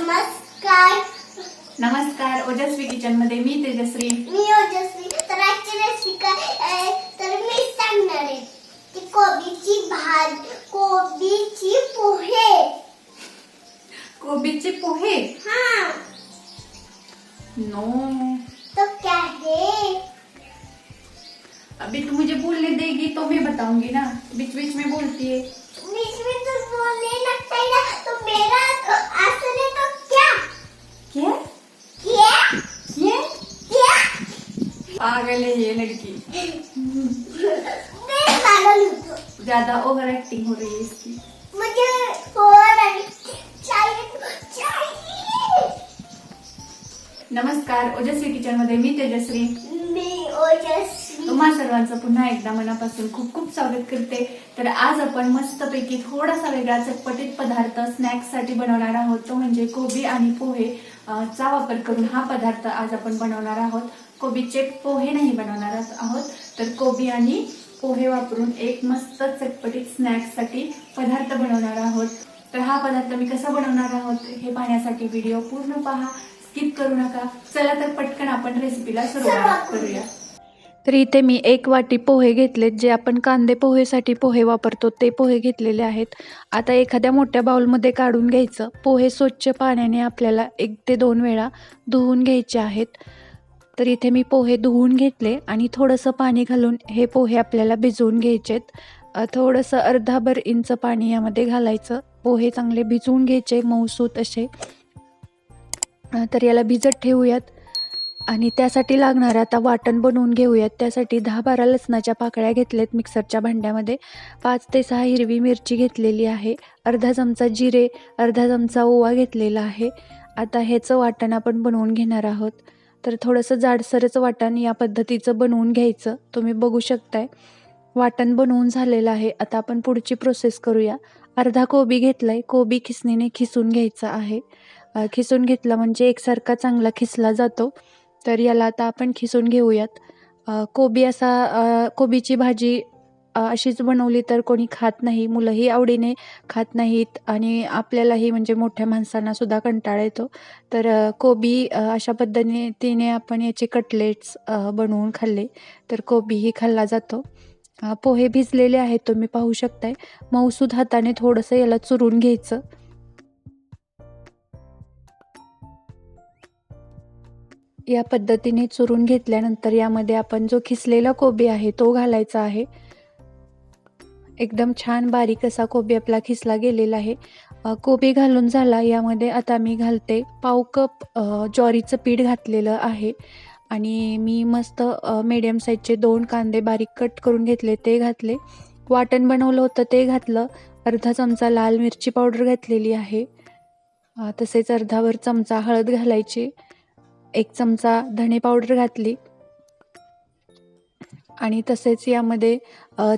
नमस्कार। नमस्कार ओजस्वी किचन मध्ये मी तेजश्री मी ओजस्वी. तर आजची रेसिपी तर मी सांगणार आहे की कोबीची भाज कोबीची पोहे. कोबीचे पोहे? हाँ. नो. तो क्या है? अभी तू मुझे बोलने देगी तो मैं बताऊँगी ना. बीच बीच में बोलती है. बीच में तो बोलने लगता है ना तो मेरा पागल है ये लड़की। ज्यादा ओवर एक्टिंग हो रही है इसकी. मुझे और चाहिए चाहिए नमस्कार ओजस्वी किचनमध्ये मी तेजश्री मी ओजस्वी. तुम्हा सर्वांचं पुन्हा एकदा मनापासून खूप खूप स्वागत करते. तर आज आपण मस्तपैकी थोडासा वेगळा चटपटीत पदार्थ स्नॅक्ससाठी बनवणार आहोत. तो म्हणजे कोबी आणि पोहे चा वापर करून हा पदार्थ आज आपण बनवणार आहोत. कोबीचे पोहे नाही बनवणार आहोत. तर कोबी आणि पोहे वापरून एक मस्त चटपटीत स्नॅक्ससाठी पदार्थ बनवणार आहोत. तर हा पदार्थ मी कसा बनवणार आहोत हे पाहण्यासाठी व्हिडिओ पूर्ण पहा. स्किप करू नका. चला तर पटकन आपण रेसिपीला सुरुवात करूया. तर इथे मी एक वाटी पोहे घेतलेत. जे आपण कांदे पोहेसाठी पोहे वापरतो ते पोहे घेतलेले आहेत. आता एखाद्या मोठ्या बाउलमध्ये काढून घ्यायचं. पोहे स्वच्छ पाण्याने आपल्याला एक ते दोन वेळा धुवून घ्यायचे आहेत. तर इथे मी पोहे धुवून घेतले आणि थोडंसं पाणी घालून हे पोहे आपल्याला भिजवून घ्यायचेत. थोडंसं अर्धाभर इंच पाणी यामध्ये घालायचं. पोहे चांगले भिजवून घ्यायचे मऊसूत असे. तर याला भिजत ठेवूयात. आणि त्यासाठी लागणारं आता वाटण बनवून घेऊयात. त्यासाठी दहा बारा लसणाच्या पाकळ्या घेतल्यात मिक्सरच्या भांड्यामध्ये. पाच ते सहा हिरवी मिरची घेतलेली आहे. अर्धा चमचा जिरे अर्धा चमचा ओवा घेतलेला आहे. आता ह्याचं वाटण आपण बनवून घेणार आहोत. तर थोडंसं जाडसरच वाटण या पद्धतीचं बनवून घ्यायचं. तुम्ही बघू शकताय. वाटण बनवून झालेलं आहे. आता आपण पुढची प्रोसेस करूया. अर्धा कोबी घेतला आहे कोबी खिसणीने खिसून घ्यायचा आहे. खिसून घेतला म्हणजे एकसारखा चांगला खिसला जातो. तर याला आता आपण खिसून घेऊयात. कोबी असा कोबीची भाजी अशीच बनवली तर कोणी खात नाही मुलंही आवडीने खात नाहीत आणि आपल्यालाही म्हणजे मोठ्या माणसांना सुद्धा कंटाळा येतो. तर कोबी अशा पद्धतीने आपण याचे कटलेट्स बनवून खाल्ले तर कोबीही खाल्ला जातो. पोहे भिजलेले आहेत तुम्ही पाहू शकताय. मऊसूद हाताने थोडंसं याला चुरून घ्यायचं. या पद्धतीने चुरून घेतल्यानंतर यामध्ये आपण जो खिसलेला कोबी आहे तो घालायचा आहे. एकदम छान बारीक असा कोबी आपला खिसला गेलेला आहे. कोबी घालून झाला. यामध्ये आता मी घालते पाव कप ज्वारीचं पीठ घातलेलं आहे. आणि मी मस्त मीडियम साईजचे दोन कांदे बारीक कट करून घेतले ते घातले. वाटण बनवलं होतं ते घातलं. अर्धा चमचा लाल मिरची पावडर घातलेली आहे. तसेच अर्धावर चमचा हळद घालायची. एक चमचा धणे पावडर घातली. आणि तसेच यामध्ये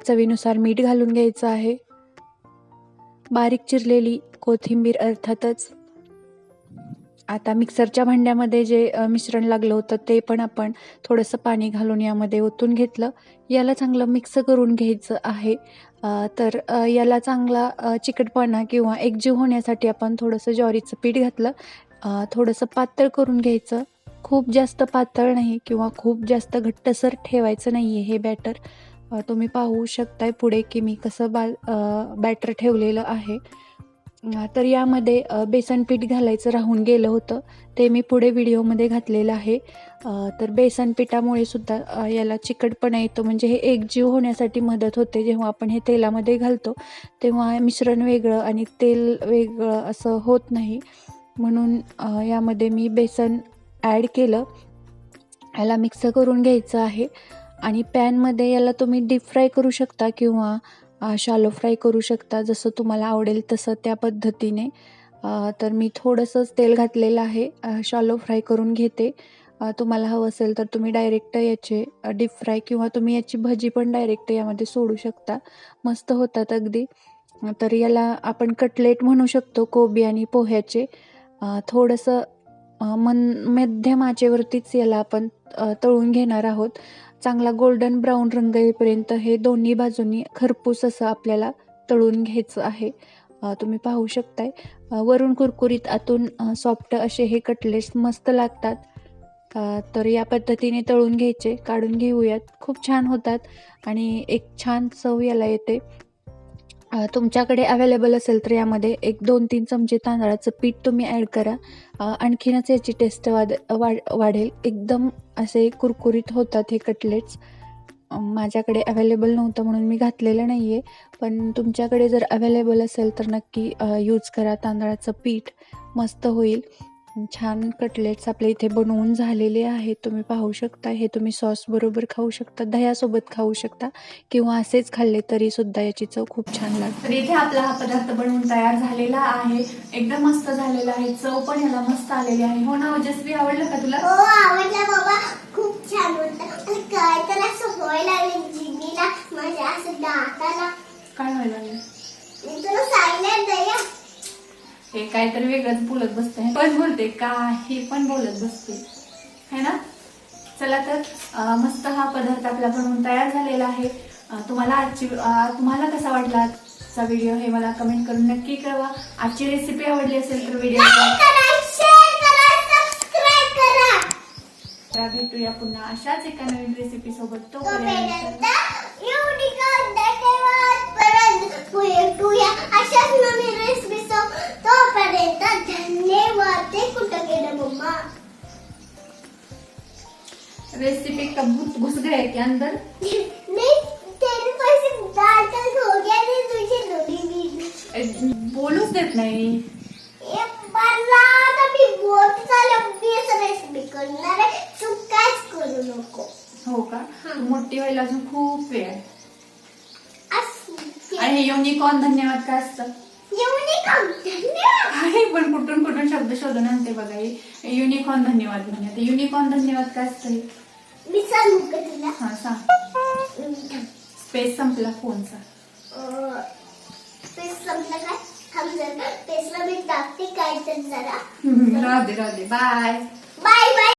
चवीनुसार मीठ घालून घ्यायचं आहे. बारीक चिरलेली कोथिंबीर अर्थातच. आता मिक्सरच्या भांड्यामध्ये जे मिश्रण लागलं होतं ते पण आपण थोडंसं पाणी घालून यामध्ये ओतून घेतलं. याला चांगलं मिक्स करून घ्यायचं आहे. तर याला चांगला चिकटपणा किंवा एकजीव होण्यासाठी आपण थोडंसं ज्वारीचं पीठ घातलं. थोडंसं पातळ करून घ्यायचं. खूप जास्त पातळ नाही किंवा खूप जास्त घट्टसर ठेवायचं नाही आहे हे बॅटर तुम्ही पाहू शकताय पुढे की मी कसं बा बॅटर ठेवलेलं आहे. तर यामध्ये बेसन पीठ घालायचं राहून गेलं होतं. ते मी पुढे व्हिडिओमध्ये घातलेलं आहे. तर बेसन पिठामुळे सुद्धा याला चिकटपणा येतो. म्हणजे हे एकजीव होण्यासाठी मदत होते. जेव्हा आपण हे तेलामध्ये घालतो तेव्हा मिश्रण वेगळं आणि तेल वेगळं असं होत नाही. म्हणून यामध्ये मी बेसन ॲड केलं. याला मिक्स करून घ्यायचं आहे. आणि पॅनमध्ये याला तुम्ही डीप फ्राय करू शकता किंवा शालो फ्राय करू शकता. जसं तुम्हाला आवडेल तसं त्या पद्धतीने. तर मी थोडंसंच तेल घातलेलं आहे. शालो फ्राय करून घेते. तुम्हाला हवं असेल तर तुम्ही डायरेक्ट याचे डीप फ्राय किंवा तुम्ही याची भजी पण डायरेक्ट यामध्ये सोडू शकता. मस्त होतात अगदी. तर याला आपण कटलेट म्हणू शकतो कोबी आणि पोह्याचे. थोडंसं मन मध्यम आचेवरतीच याला आपण तळून घेणार आहोत. चांगला गोल्डन ब्राऊन रंग येईपर्यंत हे दोन्ही बाजूनी खरपूस असं आपल्याला तळून घ्यायचं आहे. तुम्ही पाहू शकताय. वरून कुरकुरीत आतून सॉफ्ट असे हे कटलेट्स मस्त लागतात. तर या पद्धतीने तळून घ्यायचे. काढून घेऊयात. खूप छान होतात आणि एक छान चव याला येते. तुमच्याकडे अवेलेबल असेल तर यामध्ये एक दोन तीन चमचे तांदळाचं पीठ तुम्ही ॲड करा. आणखीनच याची टेस्ट वाद वाढ वाढेल. एकदम असे कुरकुरीत होतात हे कटलेट्स माझ्याकडे अवेलेबल नव्हतं म्हणून मी घातलेलं नाही आहे पण तुमच्याकडे जर अवेलेबल असेल तर नक्की यूज करा तांदळाचं पीठ. मस्त होईल. छान कटलेट्स आपल्या इथे बनवून झालेले आहेत. तुम्ही पाहू शकता हे तुम्ही सॉस बरोबर खाऊ शकता दह्यासोबत खाऊ शकता किंवा असेच खाल्ले तरी सुद्धा याची चव खूप छान लागते. तर इथे आपला हा पदार्थ बनवून तयार झालेला आहे. एकदम मस्त झालेला आहे. चव पण याला मस्त आलेली आहे. हो ना ओजस्वी आवडलं का तुला? हो आवडला बाबा. खूप छान होतं. काय तर असं व्हायला लागलं. जिभेला माझ्या असं दाताला. काय व्हायला लागलं मी तुला सांगितलं दया हे काहीतरी वेगळंच बोलत बसते पण बोलते काही पण बोलत बसते है ना? चला तर मस्त हा पदार्थ आपला बनवून तयार झालेला आहे. तुम्हाला आजची तुम्हाला कसा वाटला आजचा व्हिडिओ हे मला कमेंट करून नक्की कळवा. आजची रेसिपी आवडली असेल तर व्हिडिओ भेटूया पुन्हा अशाच एका नवीन रेसिपी सोबत. तोपर्यंत रेसिपी कब घुस गए के अंदर? नहीं तेरे पैसे हो गया तुझे देत नाही। एक बार ना रेसिपी करणार आहे तू करू नको हो। का मोठी व्हायला अजून खूप वेळ आहे आणि हे। युनिकॉर्न धन्यवाद काय असतं काही पण कुठून कुठून शब्द शोधून आणते बघा हे युनिकॉर्न धन्यवाद म्हणजे युनिकॉर्न धन्यवाद काय असतं हे? सांगू का तुला हा सांग. हम्म, स्पेस संपला फोनचा. अं, पेस्ट संपलं काय? थांब जरा. पेस्टला मी टाकते काय तर जरा Radhe Radhe bye bye bye